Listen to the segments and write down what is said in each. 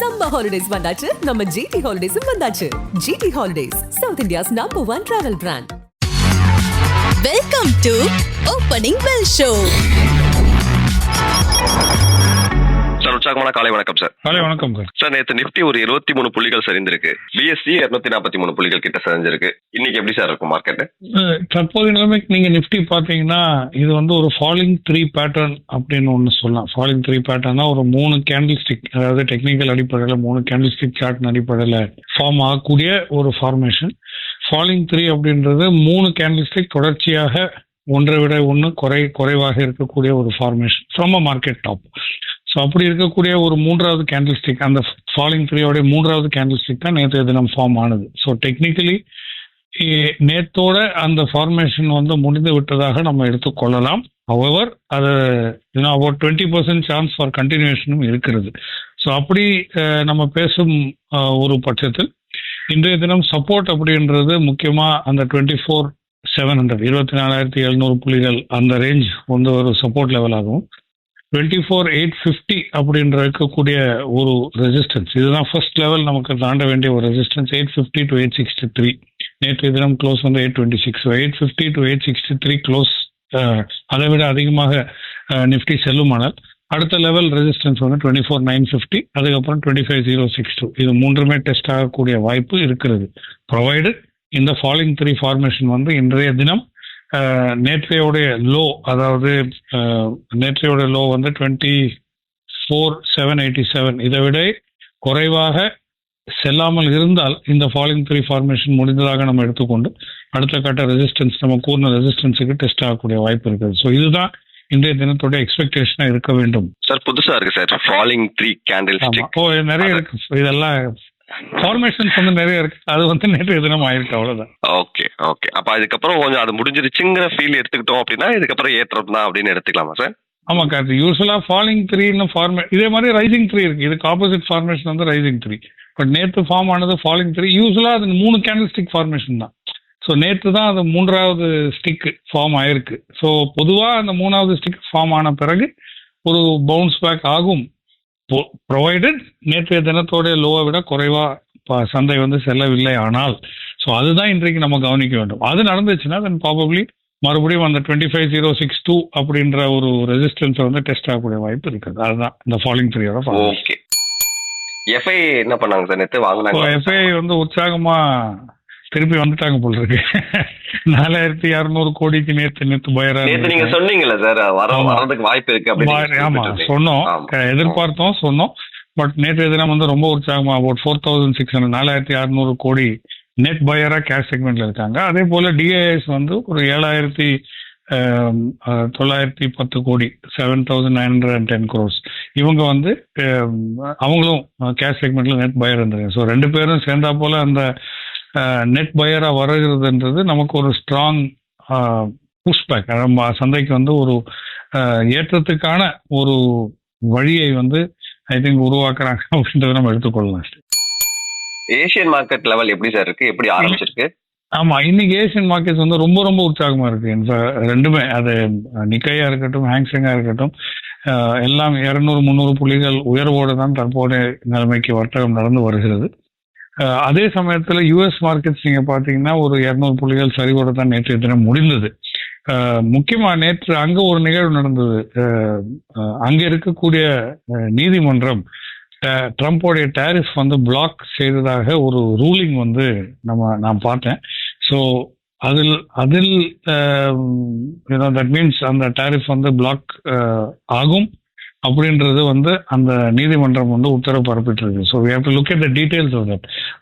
Summer holidays வந்தாச்சு. நம்ம GT ஹாலிடேஸும் வந்தாச்சு. GT holidays South India's number one travel brand welcome to opening bell show sir உற்சாகமான காலை வணக்கம் சார். காலை வணக்கம் சார். சார் நேற்று நிப்டி ஒரு இருபத்தி மூணு புள்ளிகள் சரிந்திருக்கு. பிஎஸ்சி இருநூத்தி நாற்பத்தி மூணு புள்ளிகள் கிட்ட சரிஞ்சிருக்கு. இன்னைக்கு எப்படி சார் இருக்கும் மார்க்கெட் தற்போதைய நிலைமைக்கு நீங்க நிஃப்டி பாத்தீங்கன்னா இது வந்து ஒரு ஃபாலிங் த்ரீ பேட்டர்ன் அப்படின்னு ஒன்று சொல்லலாம். ஃபாலிங் த்ரீ பேட்டர்னா ஒரு மூணு கேண்டில் ஸ்டிக் அதாவது டெக்னிக்கல் அடிப்படையில் மூணு கேண்டில் ஸ்டிக் சார்ட் அடிப்படையில் ஃபார்ம் ஆகக்கூடிய ஒரு ஃபார்மேஷன் ஃபாலிங் த்ரீ அப்படின்றது மூணு கேண்டில் ஸ்டிக் தொடர்ச்சியாக ஒன்றை விட ஒன்று குறை குறைவாக இருக்கக்கூடிய ஒரு formation from a market top so அப்படி இருக்கக்கூடிய ஒரு மூன்றாவது கேண்டில் ஸ்டிக் அந்த ஃபாலிங் த்ரீயோடைய மூன்றாவது கேண்டில் ஸ்டிக் தான் நேற்றைய தினம் ஃபார்ம் ஆனது. ஸோ டெக்னிக்கலி நேத்தோட அந்த ஃபார்மேஷன் வந்து முடிந்து விட்டதாக நம்ம எடுத்துக்கொள்ளலாம் ஹவவர் அது இன்னும் about twenty percent chance for கண்டினியூஷனும் இருக்கிறது. ஸோ அப்படி நம்ம பேசும் ஒரு பட்சத்தில் இன்றைய தினம் சப்போர்ட் அப்படின்றது முக்கியமாக அந்த டுவெண்ட்டி ஃபோர் செவன் ஹண்ட்ரட் இருபத்தி நாலாயிரத்தி எழுநூறு புள்ளிகள் அந்த ரேஞ்ச் வந்து ஒரு சப்போர்ட் லெவல் ஆகும் டுவெண்ட்டி ஃபோர் எயிட் ஃபிஃப்டி அப்படின்ற இருக்கக்கூடிய ஒரு ரெசிஸ்டன்ஸ் இதுதான் ஃபர்ஸ்ட் லெவல் நமக்கு தாண்ட வேண்டிய ஒரு resistance eight fifty two eight sixty three நேற்று தினம் க்ளோஸ் வந்து eight twenty six eight fifty two eight sixty three close அதை விட அதிகமாக uh, நிஃப்டி செல்லுமானால் அடுத்த லெவல் ரெசிஸ்டன்ஸ் வந்து டுவெண்ட்டி ஃபோர் நைன் ஃபிஃப்டி அதுக்கப்புறம் twenty five zero six two இது மூன்றுமே டெஸ்ட் ஆகக்கூடிய வாய்ப்பு இருக்கிறது. ப்ரொவைடட் இந்த ஃபாலிங் த்ரீ ஃபார்மேஷன் வந்து இன்றைய தினம் நேற்றையோடைய லோ அதாவது நேற்றையோட லோ வந்து twenty four seven eighty seven இதை விட குறைவாக செல்லாமல் இருந்தால் இந்த ஃபாலிங் த்ரீ ஃபார்மேஷன் முடிந்ததாக நம்ம எடுத்துக்கொண்டு அடுத்த கட்ட ரெசிஸ்டன்ஸ் நம்ம கூர்ன ரெசிஸ்டன்ஸுக்கு டெஸ்ட் ஆகக்கூடிய வாய்ப்பு இருக்குது. ஸோ இதுதான் இன்றைய தினத்தோட எக்ஸ்பெக்டேஷனாக இருக்க வேண்டும். சார் புதுசா இருக்கு சார். ஃபாலிங் த்ரீ கேண்டில் ஓ நிறைய இருக்கு. இதெல்லாம் ஃபார்மேஷன்ஸ் வந்து நிறைய இருக்கு. அது வந்து நேற்றைய தினம் ஆயிருக்கு அவ்வளவுதான். ஓகே ஓகே அப்ப அதுக்கப்புறம் கொஞ்சம் அது முடிஞ்சிருச்சுங்கிற ஃபீல் எடுத்துக்கிட்டோம் அப்படின்னா இதுக்கப்புறம் ஏற்றம் தான் அப்படின்னு எடுத்துக்கலாமா சார் ஆமா கார்த்தி. யூஸ்வலா ஃபாலிங் த்ரீன்னு ஃபார்மே இதே மாதிரி ரைசிங் த்ரீ இருக்கு. இதுக்கு ஆப்போசிட் ஃபார்மேஷன் வந்து ரைசிங் த்ரீ பட் நேற்று ஃபார்ம் ஆனது ஃபாலிங் த்ரீ யூஸ்வலா அது மூணு கேண்டில் ஸ்டிக் ஃபார்மேஷன் தான். ஸோ நேற்று தான் அது மூன்றாவது ஸ்டிக் ஃபார்ம் ஆயிருக்கு. ஸோ பொதுவாக அந்த மூணாவது ஸ்டிக் ஃபார்ம் ஆன பிறகு ஒரு பவுன்ஸ் பேக் ஆகும். ப்ரொவைடட் நேற்றைய தினத்தோடைய லோவை விட குறைவா ப- சந்தை வந்து செல்லவில்லை ஆனால் ஸோ அதுதான் இன்றைக்கு நம்ம கவனிக்க வேண்டும். அது நடந்துச்சுன்னா தென் ப்ராபப்ளி மறுபடியும் அந்த twenty five zero six two அப்படின்ற ஒரு ரெசிஸ்டன்ஸை வந்து டெஸ்ட் ஆகக்கூடிய வாய்ப்பு இருக்குது. அதுதான் இந்த ஃபாலிங் த்ரீயோட ஓகே எஃப்ஐ என்ன பண்ணாங்க சார்? நேற்று வாங்கினாங்க எஃப்ஐ வந்து உற்சாகமா திருப்பி வந்துட்டாங்க போல இருக்கு. நாலாயிரத்தி இரநூறு கோடிக்கு நேத்து நேத்து பயரா நேற்று நீங்க சொன்னீங்கல்ல சார். வரதுக்கு வாய்ப்பு இருக்கு ஆமா. சொன்னோம். எதிர்பார்த்தோம் சொன்னோம். பட் நேற்றைய தினம் வந்து ரொம்ப உற்சாகமா about four thousand six hundred நாலாயிரத்தி அறுநூறு கோடி நெட் பையரா கேஷ் செக்மெண்ட்ல இருக்காங்க. அதே போல டிஏஎஸ் வந்து ஒரு ஏழாயிரத்தி தொள்ளாயிரத்தி பத்து கோடி seven thousand nine hundred and ten crores இவங்க வந்து அவங்களும் கேஷ் செக்மெண்ட்ல நெட் பையர் இருந்திருக்காங்க. ஸோ ரெண்டு பேரும் சேர்ந்தா போல அந்த நெட் பையரா வருகிறதுன்றது நமக்கு ஒரு ஸ்ட்ராங் புஷ்பேக் நம்ம சந்தைக்கு வந்து ஒரு ஏற்றத்துக்கான ஒரு வழியை வந்து ஐ திங்க் உருவாக்குறாங்க அப்படின்றத நம்ம எடுத்துக்கொள்ளலாம் ஏசியன் மார்க்கெட் லெவல் எப்படி சார் இருக்கு? எப்படி ஆரம்பிச்சிருக்கு? ஆமா இன்னைக்கு ஏசியன் மார்க்கெட்ஸ் வந்து ரொம்ப ரொம்ப உற்சாகமா இருக்கு. ரெண்டுமே. அது நிக்கையா இருக்கட்டும் ஹேங்ஸிங்கா இருக்கட்டும் எல்லாம் இருநூறு முந்நூறு புள்ளிகள் உயர்வோடு தான் தற்போதைய நிலைமைக்கு வர்த்தகம் நடந்து வருகிறது. அதே சமயத்துல யூஎஸ் மார்க்கெட்ஸ் நீங்க பாத்தீங்கன்னா ஒரு இருநூறு புள்ளிகள் சரிவோட தான் நேற்று தினம் முடிந்தது. முக்கியமாக முக்கியமா நேற்று அங்க ஒரு நிகழ்வு நடந்தது. அங்கே அங்க இருக்கக்கூடிய நீதிமன்றம் ட- ட்ரம்ப்போடைய டேரிஃப் வந்து பிளாக் செய்ததாக ஒரு ரூலிங் வந்து நம்ம நான் பார்த்தேன். ஸோ அதில் அதில் தட் மீன்ஸ் அந்த டேரிஃப் வந்து பிளாக் ஆகும். அப்படின்றது வந்து அந்த நீதிமன்றம் வந்து உத்தரவு பரப்பிட்டிருக்கு so we have to look at the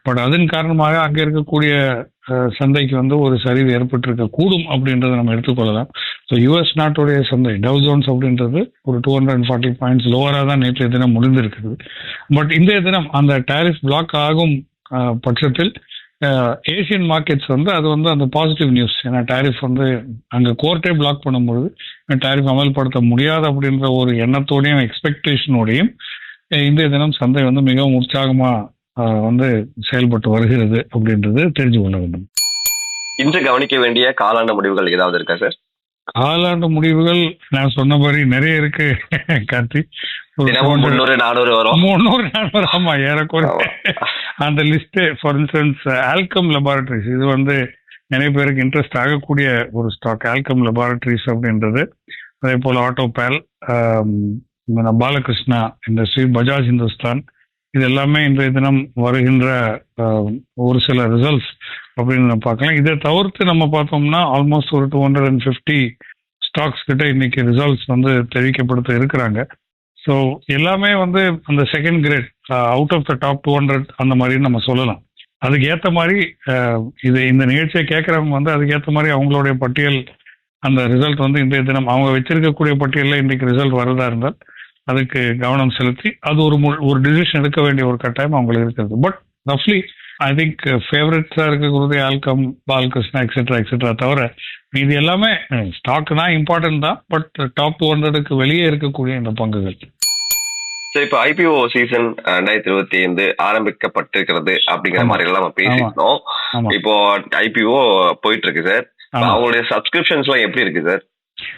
but அதன் காரணமாக அங்கே இருக்கக்கூடிய சந்தைக்கு வந்து ஒரு சரிவு ஏற்பட்டிருக்க கூடும் அப்படின்றத நம்ம எடுத்துக்கொள்ளலாம். ஸோ யூஎஸ் நாட்டுடைய சந்தை டவ் ஜோன்ஸ் அப்படின்றது ஒரு two hundred and forty points லோவராக தான் நேற்றைய தினம் முடிந்திருக்குது. பட் இன்றைய தினம் அந்த டேரிஃப் பிளாக் ஆகும் பட்சத்தில் ஏசியன் மார்க்கெட்ஸ் வந்து அது வந்து அந்த பாசிட்டிவ் நியூஸ் ஏன்னா டேரிஃப் வந்து அங்கே கோர்ட்டே பிளாக் பண்ணும்பொழுது டேரிஃப் அமல்படுத்த முடியாது அப்படின்ற ஒரு எண்ணத்தோடையும் எக்ஸ்பெக்டேஷனோடையும் இன்றைய தினம் சந்தை வந்து மிகவும் உற்சாகமா அஹ், வந்து செயல்பட்டு வருகிறது அப்படின்றது தெரிஞ்சு கொள்ள வேண்டும். இன்று கவனிக்க வேண்டிய காலாண்டு முடிவுகள் ஏதாவது இருக்கா சார்? காலாண்டு முடிவுகள் நான் சொன்னபடி நிறைய இருக்கு கார்த்தி. தினமும் 200 முந்நூறு நானூறு வரும். முந்நூறு நானூறு. ஆமா ஏறக்குறைய. அந்த list for instance Alkem laboratories இது வந்து நிறைய பேருக்கு இன்ட்ரெஸ்ட் ஆகக்கூடிய ஒரு ஸ்டாக் ஆல்கம் லெபார்டரிஸ் அப்படின்றது. அதே போல ஆட்டோ பேல் பாலகிருஷ்ணா இண்டஸ்ட்ரி பஜாஜ் இந்துஸ்தான் இது எல்லாமே இன்றைய தினம் வருகின்ற ஒரு சில ரிசல்ட்ஸ் அப்படின்னு நம்ம பார்க்கலாம். இதை தவிர்த்து நம்ம பார்த்தோம்னா ஆல்மோஸ்ட் ஒரு two hundred and fifty stocks கிட்ட இன்னைக்கு ரிசல்ட்ஸ் வந்து தெரிவிக்கப்படுத்த இருக்கிறாங்க. ஸோ எல்லாமே வந்து அந்த second grade out of the top two hundred அந்த மாதிரி நம்ம சொல்லலாம். அதுக்கு ஏற்ற மாதிரி uh, இது இந்த நிகழ்ச்சியை கேட்குறவங்க வந்து அதுக்கு ஏற்ற மாதிரி அவங்களுடைய பட்டியல் அந்த ரிசல்ட் வந்து இன்றைய தினம் அவங்க வச்சிருக்கக்கூடிய பட்டியலில் இன்றைக்கு ரிசல்ட் வரதா இருந்தால் அதுக்கு கவனம் செலுத்தி அது ஒரு மு- ஒரு டிசிஷன் எடுக்க வேண்டிய ஒரு கட்டாயம் அவங்களுக்கு இருக்கிறது. பட் ரஃப்லி ஐ திங்க் ஃபேவரட்ஸாக இருக்கக்கூடிய ஆல்கம் பாலகிருஷ்ணா எக்ஸெட்ரா எக்ஸெட்ரா தவிர இது எல்லாமே uh, ஸ்டாக்னா இம்பார்ட்டன்ட் தான் பட் டாப் டூ ஹண்ட்ரடுக்கு வெளியே இருக்கக்கூடிய இந்த பங்குகள். சரி இப்போ ஐபிஓ சீசன் ரெண்டாயிரத்தி இருபத்தி ஐந்து ஆரம்பிக்கப்பட்டிருக்கிறது அப்படிங்கிற. மாதிரி எல்லாம் நம்ம பேசிட்டோம் இப்போ ஐபிஓ போயிட்டு இருக்கு சார். அவங்களுடைய சப்ஸ்கிரிப்ஷன்ஸ் எல்லாம் எப்படி இருக்கு சார்?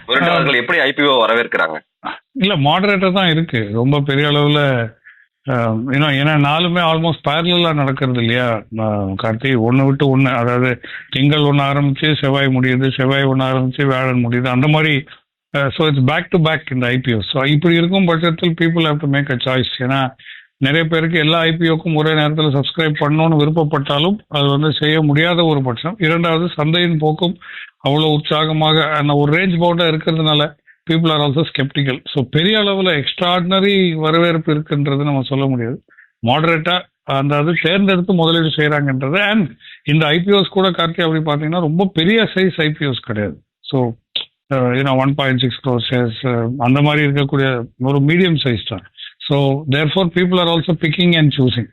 முதலீட்டாளர்கள் எப்படி ஐபிஓ வரவேற்கிறாங்க? இல்ல மாடரேட்டா தான் இருக்கு. ரொம்ப பெரிய அளவுல ஏன்னா ஏன்னா நாலுமே ஆல்மோஸ்ட் பேரலா நடக்கிறது இல்லையா? கார்த்தி ஒண்ணு விட்டு ஒண்ணு அதாவது திங்கள் ஒண்ணு ஆரம்பிச்சு செவ்வாய் முடியுது செவ்வாய் ஒண்ணு ஆரம்பிச்சு வியாழன் முடியுது அந்த மாதிரி so it's back to back இந்த ஐபிஓ ஸோ இப்படி இருக்கும் பட்சத்தில் people have to make a choice ஏன்னா நிறைய பேருக்கு எல்லா ஐபிஓக்கும் ஒரே நேரத்தில் சப்ஸ்கிரைப் பண்ணணும்னு விருப்பப்பட்டாலும் அது வந்து செய்ய முடியாத ஒரு பட்சம். இரண்டாவது சந்தையின் போக்கும் அவ்வளோ உற்சாகமாக அந்த ஒரு ரேஞ்ச் பவுண்டாக இருக்கிறதுனால people are also skeptical so பெரிய அளவில் எக்ஸ்ட்ராடினரி வரவேற்பு இருக்குன்றது நம்ம சொல்ல முடியாது. மாடரேட்டாக அந்த அது தேர்ந்தெடுத்து முதலீடு செய்கிறாங்கன்றது அண்ட் இந்த ஐபிஓஸ் கூட கார்த்தி அப்படி பார்த்தீங்கன்னா ரொம்ப பெரிய சைஸ் ஐபிஓஸ் கிடையாது. ஸோ ஏன்னா one point six crore shares அந்த மாதிரி இருக்கக்கூடிய ஒரு மீடியம் சைஸ் தான். So therefore people are also picking and choosing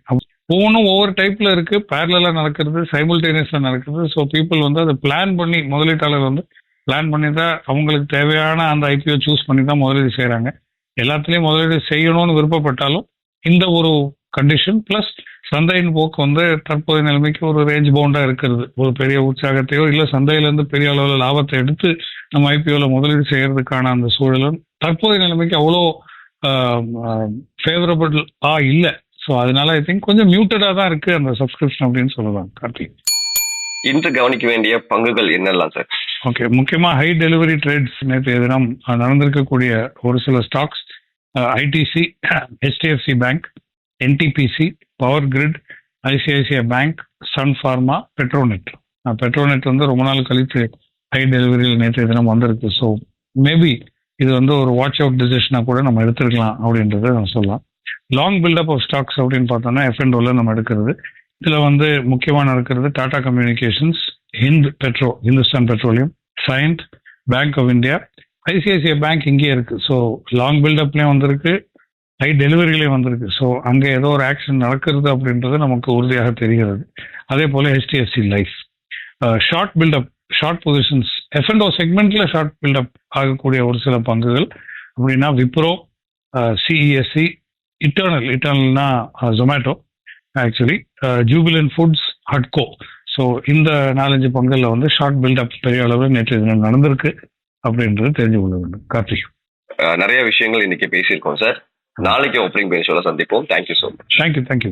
ஒவ்வொன்றும் ஒவ்வொரு டைப்ல இருக்கு பேரலாக நடக்கிறது சைமல்டேனியஸாக நடக்கிறது. ஸோ பீப்புள் வந்து அதை பிளான் பண்ணி முதலீட்டாளர் வந்து பிளான் பண்ணி தான் அவங்களுக்கு தேவையான அந்த ஐபிஓ சூஸ் பண்ணி தான் முதலீடு செய்கிறாங்க எல்லாத்துலேயும் முதலீடு செய்யணும்னு விருப்பப்பட்டாலும் இந்த ஒரு கண்டிஷன் ப்ளஸ் சந்தையின் போக்கு வந்து தற்போதைய நிலைமைக்கு ஒரு ரேஞ்ச் பவுண்டாக இருக்கிறது. ஒரு பெரிய உற்சாகத்தையோ இல்லை சந்தையிலேருந்து பெரிய அளவில் லாபத்தை எடுத்து நம்ம ஐபிஓவில் முதலீடு செய்யறதுக்கான அந்த சூழலும் தற்போதைய நிலைமைக்கு அவ்வளோ ஃபேவரபிள் ஆ இல்லை. ஸோ அதனால ஐ திங்க் கொஞ்சம் மியூட்டடாக தான் இருக்கு அந்த சப்ஸ்கிரிப்ஷன் அப்படின்னு சொல்லலாம் கார்த்திக். இன்று கவனிக்க வேண்டிய பங்குகள் என்னெல்லாம் சார் ஓகே முக்கியமா ஹை டெலிவரி ட்ரேட்ஸ் நேற்று தினம் நடந்திருக்கக்கூடிய ஒரு சில stocks ITC HDFC bank NTPC power grid ICICI bank Sun Pharma Petronet Petronet வந்து ரொம்ப நாள் கழித்து ஹை டெலிவரியில் நேற்று தினம் வந்திருக்கு. ஸோ மேபி இது வந்து ஒரு வாட்ச் அவுட் டிசிஷனாக கூட நம்ம எடுத்துருக்கலாம் அப்படின்றத நம்ம சொல்லலாம். லாங் பில்டப் ஆஃப் ஸ்டாக்ஸ் அப்படின்னு பார்த்தோம்னா எஃப்என்டோல நம்ம எடுக்கிறது. இதில் வந்து முக்கியமாக நடக்கிறது Tata communications Hind petro Hindustan petroleum signed bank of India ICICI bank இங்கேயே இருக்கு. ஸோ லாங் பில்டப்லேயும் வந்திருக்கு ஹை டெலிவரிலையும் வந்திருக்கு. ஸோ அங்கே ஏதோ ஒரு ஆக்ஷன் நடக்கிறது அப்படின்றது நமக்கு உறுதியாக தெரிகிறது. அதே போல் HDFC life short build up short positions F and O செக்மெண்ட்ல short build up ஆகக்கூடிய ஒரு சில பங்குகள். அப்படின்னா விப்ரோ சிஇஎஸ்சி இட்டர்னல் இட்டர்னல்னா ஜொமேட்டோ ஆக்சுவலி ஜூபிலன் ஃபுட்ஸ் ஹட்கோ ஸோ இந்த நாலஞ்சு பங்குகளில் வந்து ஷார்ட் பில்டப் பெரிய அளவில் நேற்று தினம் நடந்திருக்கு அப்படின்றது தெரிஞ்சு கொள்ள வேண்டும். கார்த்திக். அஹ், நிறைய விஷயங்கள் இன்னைக்கு பேசியிருக்கோம் சார் நாளைக்கு ஓப்பனிங் பேஷோல சந்திப்போம். Thank you so much thank you thank you